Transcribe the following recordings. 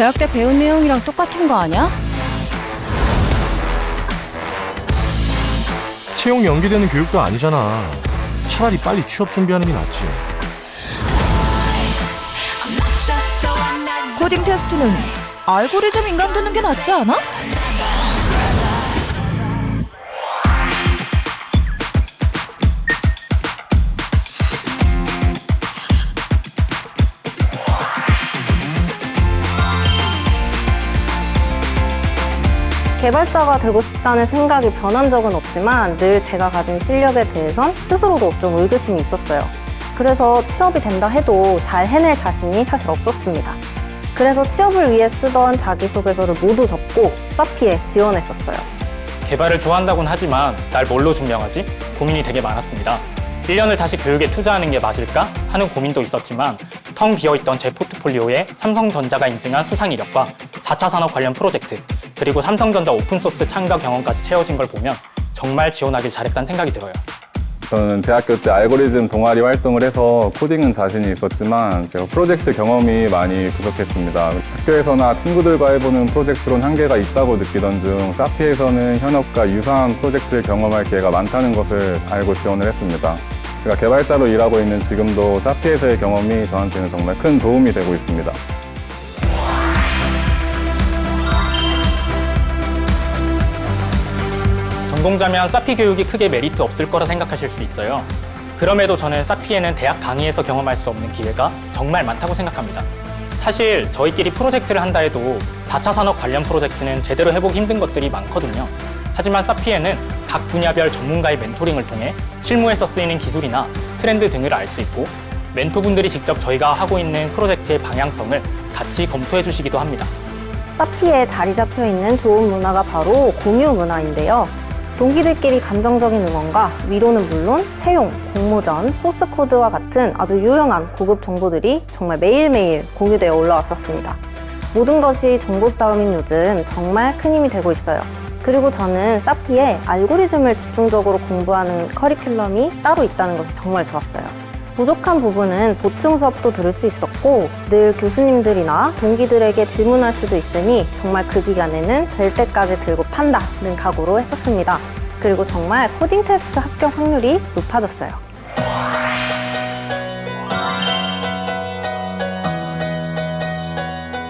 대학 때 배운 내용이랑 똑같은 거 아니야? 채용 연계되는 교육도 아니잖아. 차라리 빨리 취업 준비하는 게 낫지. 코딩 테스트는 알고리즘 인간 되는 게 낫지 않아? 개발자가 되고 싶다는 생각이 변한 적은 없지만 늘 제가 가진 실력에 대해선 스스로도 좀 의구심이 있었어요. 그래서 취업이 된다 해도 잘 해낼 자신이 사실 없었습니다. 그래서 취업을 위해 쓰던 자기소개서를 모두 접고 사피에 지원했었어요. 개발을 좋아한다곤 하지만 날 뭘로 증명하지? 고민이 되게 많았습니다. 1년을 다시 교육에 투자하는 게 맞을까? 하는 고민도 있었지만 텅 비어있던 제 포트폴리오에 삼성전자가 인증한 수상 이력과 4차 산업 관련 프로젝트 그리고 삼성전자 오픈소스 참가 경험까지 채워진 걸 보면 정말 지원하길 잘했다는 생각이 들어요. 저는 대학교 때 알고리즘 동아리 활동을 해서 코딩은 자신이 있었지만 제가 프로젝트 경험이 많이 부족했습니다. 학교에서나 친구들과 해보는 프로젝트론 한계가 있다고 느끼던 중 사피에서는 현업과 유사한 프로젝트를 경험할 기회가 많다는 것을 알고 지원을 했습니다. 제가 개발자로 일하고 있는 지금도 사피에서의 경험이 저한테는 정말 큰 도움이 되고 있습니다. 전공자면 사피 교육이 크게 메리트 없을 거라 생각하실 수 있어요. 그럼에도 저는 사피에는 대학 강의에서 경험할 수 없는 기회가 정말 많다고 생각합니다. 사실 저희끼리 프로젝트를 한다 해도 4차 산업 관련 프로젝트는 제대로 해보기 힘든 것들이 많거든요. 하지만 사피에는 각 분야별 전문가의 멘토링을 통해 실무에서 쓰이는 기술이나 트렌드 등을 알 수 있고 멘토분들이 직접 저희가 하고 있는 프로젝트의 방향성을 같이 검토해 주시기도 합니다. 사피에 자리 잡혀 있는 좋은 문화가 바로 공유 문화인데요. 동기들끼리 감정적인 응원과 위로는 물론 채용, 공모전, 소스 코드와 같은 아주 유용한 고급 정보들이 정말 매일매일 공유되어 올라왔었습니다. 모든 것이 정보 싸움인 요즘 정말 큰 힘이 되고 있어요. 그리고 저는 사피에 알고리즘을 집중적으로 공부하는 커리큘럼이 따로 있다는 것이 정말 좋았어요. 부족한 부분은 보충 수업도 들을 수 있었고 늘 교수님들이나 동기들에게 질문할 수도 있으니 정말 그 기간에는 될 때까지 들고 판다는 각오로 했었습니다. 그리고 정말 코딩 테스트 합격 확률이 높아졌어요.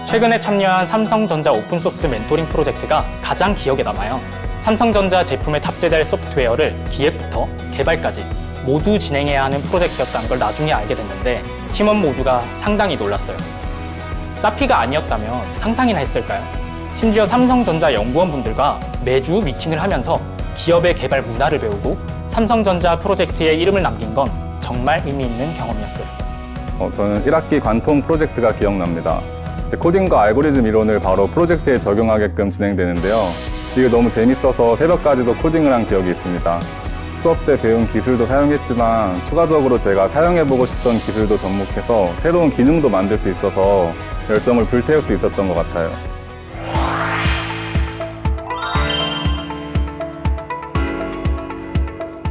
최근에 참여한 삼성전자 오픈소스 멘토링 프로젝트가 가장 기억에 남아요. 삼성전자 제품에 탑재될 소프트웨어를 기획부터 개발까지 모두 진행해야 하는 프로젝트였다는 걸 나중에 알게 됐는데 팀원 모두가 상당히 놀랐어요. 사피가 아니었다면 상상이나 했을까요? 심지어 삼성전자 연구원분들과 매주 미팅을 하면서 기업의 개발 문화를 배우고 삼성전자 프로젝트에 이름을 남긴 건 정말 의미 있는 경험이었어요. 어, 저는 1학기 관통 프로젝트가 기억납니다. 코딩과 알고리즘 이론을 바로 프로젝트에 적용하게끔 진행되는데요. 이게 너무 재밌어서 새벽까지도 코딩을 한 기억이 있습니다. 수업 때 배운 기술도 사용했지만 추가적으로 제가 사용해보고 싶던 기술도 접목해서 새로운 기능도 만들 수 있어서 열정을 불태울 수 있었던 것 같아요.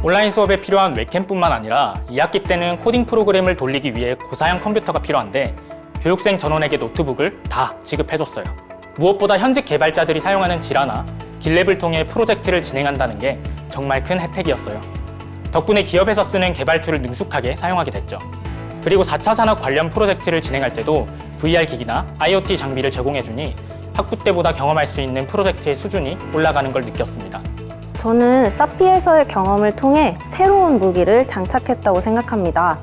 온라인 수업에 필요한 웹캠뿐만 아니라 2학기 때는 코딩 프로그램을 돌리기 위해 고사양 컴퓨터가 필요한데 교육생 전원에게 노트북을 다 지급해줬어요. 무엇보다 현직 개발자들이 사용하는 지라나 길랩을 통해 프로젝트를 진행한다는 게 정말 큰 혜택이었어요. 덕분에 기업에서 쓰는 개발 툴을 능숙하게 사용하게 됐죠. 그리고 4차 산업 관련 프로젝트를 진행할 때도 VR 기기나 IoT 장비를 제공해주니 학부 때보다 경험할 수 있는 프로젝트의 수준이 올라가는 걸 느꼈습니다. 저는 사피에서의 경험을 통해 새로운 무기를 장착했다고 생각합니다.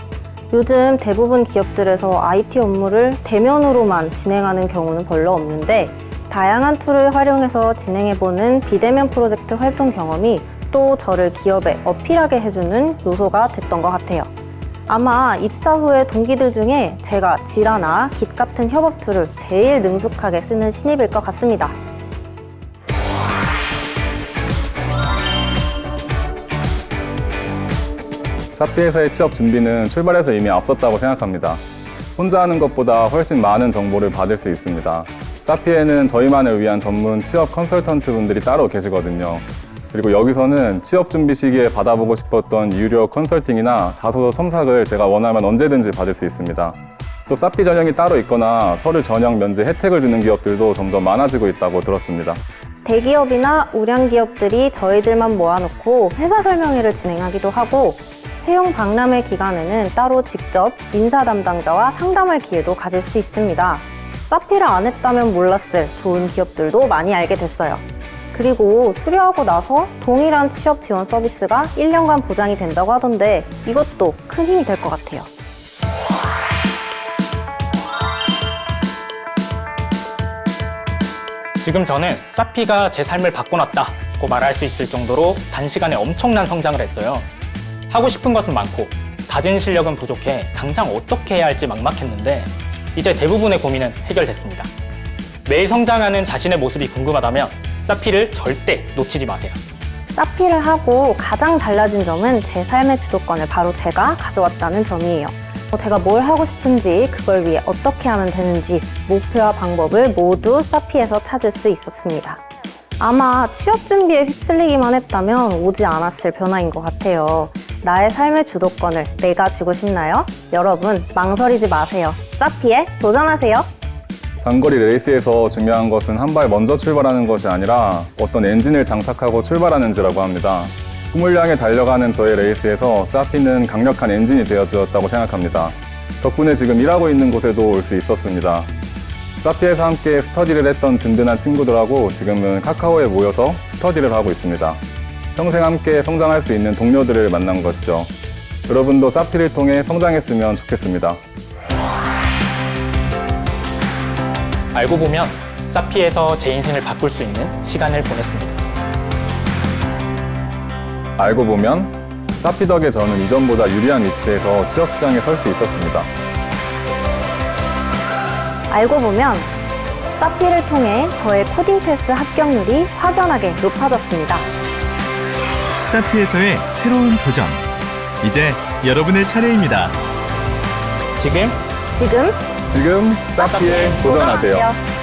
요즘 대부분 기업들에서 IT 업무를 대면으로만 진행하는 경우는 별로 없는데 다양한 툴을 활용해서 진행해보는 비대면 프로젝트 활동 경험이 또 저를 기업에 어필하게 해주는 요소가 됐던 것 같아요. 아마 입사 후에 동기들 중에 제가 지라나 깃 같은 협업 툴을 제일 능숙하게 쓰는 신입일 것 같습니다. 사피에서의 취업 준비는 출발해서 이미 앞섰다고 생각합니다. 혼자 하는 것보다 훨씬 많은 정보를 받을 수 있습니다. 사피에는 저희만을 위한 전문 취업 컨설턴트 분들이 따로 계시거든요. 그리고 여기서는 취업 준비 시기에 받아보고 싶었던 유료 컨설팅이나 자소서 첨삭을 제가 원하면 언제든지 받을 수 있습니다. 또 사피 전형이 따로 있거나 서류 전형 면제 혜택을 주는 기업들도 점점 많아지고 있다고 들었습니다. 대기업이나 우량 기업들이 저희들만 모아놓고 회사 설명회를 진행하기도 하고 채용 박람회 기간에는 따로 직접 인사 담당자와 상담할 기회도 가질 수 있습니다. 사피를 안 했다면 몰랐을 좋은 기업들도 많이 알게 됐어요. 그리고 수료하고 나서 동일한 취업 지원 서비스가 1년간 보장이 된다고 하던데 이것도 큰 힘이 될 것 같아요. 지금 저는 사피가 제 삶을 바꿔놨다고 말할 수 있을 정도로 단시간에 엄청난 성장을 했어요. 하고 싶은 것은 많고 가진 실력은 부족해 당장 어떻게 해야 할지 막막했는데 이제 대부분의 고민은 해결됐습니다. 매일 성장하는 자신의 모습이 궁금하다면 사피를 절대 놓치지 마세요. 사피를 하고 가장 달라진 점은 제 삶의 주도권을 바로 제가 가져왔다는 점이에요. 어, 제가 뭘 하고 싶은지, 그걸 위해 어떻게 하면 되는지, 목표와 방법을 모두 사피에서 찾을 수 있었습니다. 아마 취업 준비에 휩쓸리기만 했다면 오지 않았을 변화인 것 같아요. 나의 삶의 주도권을 내가 쥐고 싶나요? 여러분, 망설이지 마세요. 사피에 도전하세요. 장거리 레이스에서 중요한 것은 한 발 먼저 출발하는 것이 아니라 어떤 엔진을 장착하고 출발하는지라고 합니다. 꿈을 향해 달려가는 저의 레이스에서 사피는 강력한 엔진이 되어주었다고 생각합니다. 덕분에 지금 일하고 있는 곳에도 올 수 있었습니다. 사피에서 함께 스터디를 했던 든든한 친구들하고 지금은 카카오에 모여서 스터디를 하고 있습니다. 평생 함께 성장할 수 있는 동료들을 만난 것이죠. 여러분도 사피를 통해 성장했으면 좋겠습니다. 알고 보면 사피에서 제 인생을 바꿀 수 있는 시간을 보냈습니다. 알고 보면 사피 덕에 저는 이전보다 유리한 위치에서 취업 시장에 설 수 있었습니다. 알고 보면 사피를 통해 저의 코딩 테스트 합격률이 확연하게 높아졌습니다. 사피에서의 새로운 도전. 이제 여러분의 차례입니다. 지금 지금 지금 사피에 도전하세요.